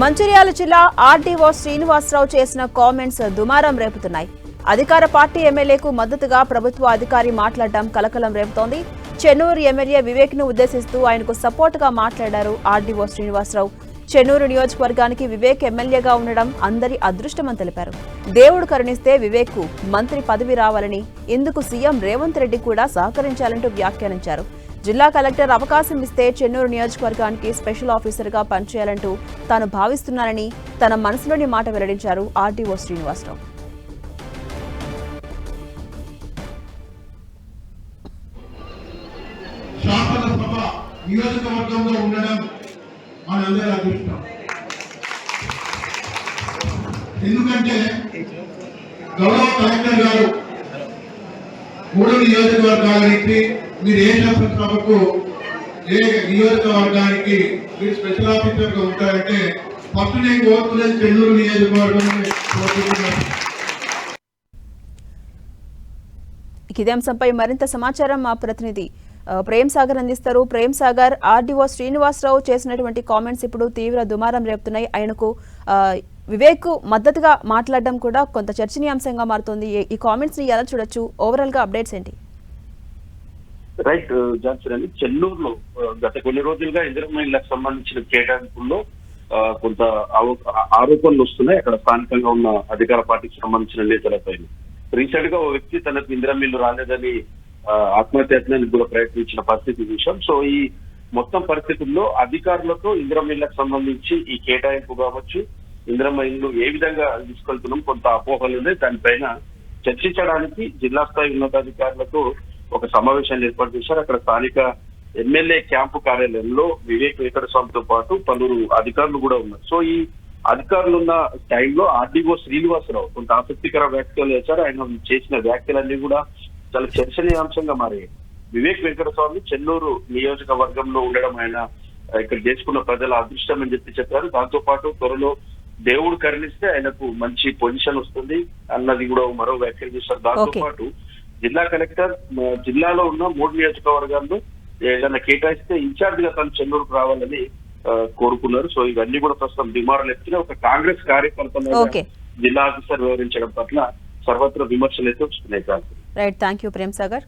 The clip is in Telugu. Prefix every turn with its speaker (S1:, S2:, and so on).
S1: మంచిర్యాల జిల్లా ఆర్డీఓ శ్రీనివాసరావు చేసిన కామెంట్స్ దుమారం రేపుతున్నాయి. అధికార పార్టీ ఎమ్మెల్యేకు మద్దతుగా ప్రభుత్వ అధికారి మాట్లాడడం కలకలం రేపుతోంది. చెన్నూరు ఎమ్మెల్యే వివేక్ను ఉద్దేశిస్తూ ఆయనకు సపోర్ట్గా మాట్లాడారు ఆర్డీఓ శ్రీనివాసరావు. చెన్నూరు నియోజకవర్గానికి వివేక్ ఎమ్మెల్యేగా ఉండడం అందరి అదృష్టమని తెలిపారు. దేవుడు కరుణిస్తే వివేక్కు మంత్రి పదవి రావాలని ఇందుకు సీఎం రేవంత్ రెడ్డి కూడా సహకరించాలంటూ వ్యాఖ్యానించారు. జిల్లా కలెక్టర్ అవకాశం ఇస్తే చెన్నూరు నియోజకవర్గానికి స్పెషల్ ఆఫీసర్గా పనిచేయాలంటూ తాను భావిస్తున్నానని తన మనసులోని మాట వెల్లడించారు ఆర్డీఓ శ్రీనివాసరావు.
S2: నియోజకవర్గంలో ఉండడం మనందరి అదృష్టం. ఎందుకంటే గౌరవ కలెక్టర్ గారు మూడు నియోజకవర్గాలకి మీరు ఏ సభకు ఏ నియోజకవర్గానికి మీరు స్పెషల్ ఆఫీసర్గా ఉంటారంటే ఫస్ట్ నేను కోరుతున్నది చెన్నూరు నియోజకవర్గం
S1: ఇదే అంశంపై మరింత సమాచారం మా ప్రతినిధి ప్రేమ్ సాగర్ అందిస్తారు. ప్రేమ్ సాగర్ ఆర్డీఓ శ్రీనివాసరావు చేసినటువంటి కామెంట్స్ ఇప్పుడు తీవ్ర దుమారం రేపుతున్నాయి. ఆయనకు వివేక్ మద్దతుగా మాట్లాడడం కూడా కొంత చర్చనీయాంశంగా మారుతోంది. ఈ- కామెంట్స్ని ఎలా చూడొచ్చు? ఓవరాల్గా అప్డేట్స్ ఏంటి?
S3: రైట్ uh, జాన్సన్ అని చెన్నూరులో uh, గత కొన్ని రోజులుగా ఇందిరమైన్లకు సంబంధించిన కేటాయింపుల్లో ఆ, కొంత ఆరోపణలు వస్తున్నాయి. అక్కడ స్థానికంగా ఉన్న అధికార పార్టీకి సంబంధించిన నేతలపై రీసెంట్గా ఓ వ్యక్తి తనకు ఇందిరమిల్లు రాలేదని ఆ, కూడా ప్రయత్నించిన పరిస్థితి చూసాం సో ఈ మొత్తం పరిస్థితుల్లో అధికారులతో ఇందిరమిల్లకు సంబంధించి ఈ కేటాయింపు కావచ్చు ఇందిరమ్మ ఇల్లు ఏ విధంగా తీసుకెళ్తున్నాం కొంత అపోహలు ఉన్నాయి. దానిపైన చర్చించడానికి జిల్లా స్థాయి ఉన్నతాధికారులతో ఒక సమావేశాన్ని ఏర్పాటు చేశారు. అక్కడ స్థానిక ఎమ్మెల్యే క్యాంపు కార్యాలయంలో వివేక్ వెంకటస్వామితో పాటు పలువురు అధికారులు కూడా ఉన్నారు. సో ఈ అధికారులు ఉన్న టైంలో ఆర్డీఓ శ్రీనివాసరావు కొంత ఆసక్తికర వ్యాఖ్యలు చేశారు. ఆయన చేసిన వ్యాఖ్యలన్నీ కూడా చాలా చర్చనీయాంశంగా మారాయి. వివేక్ వెంకటస్వామి చెన్నూరు నియోజకవర్గంలో ఉండడం ఆయన ఇక్కడ చేసుకున్న ప్రజల అదృష్టం అని చెప్పి చెప్పారు. దాంతో పాటు త్వరలో దేవుడు కరుణిస్తే ఆయనకు మంచి పొజిషన్ వస్తుంది అన్నది కూడా మరో వ్యాఖ్యలు చేశారు. దాంతో. పాటు జిల్లా కలెక్టర్ జిల్లాలో ఉన్న మూడు నియోజకవర్గాల్లో ఏదైనా కేటాయిస్తే ఇన్ఛార్జ్గా తను చెన్నూరుకు రావాలని కోరుకున్నారు. సో ఇవన్నీ కూడా ప్రస్తుతం డిమాండ్లు ఎత్తున ఒక కాంగ్రెస్ కార్యకర్తలు. జిల్లా ఆఫీసర్ వివరించడం పట్ల సర్వత్ర విమర్శలు అయితే వస్తున్నాయి
S1: right thank you Prem Sagar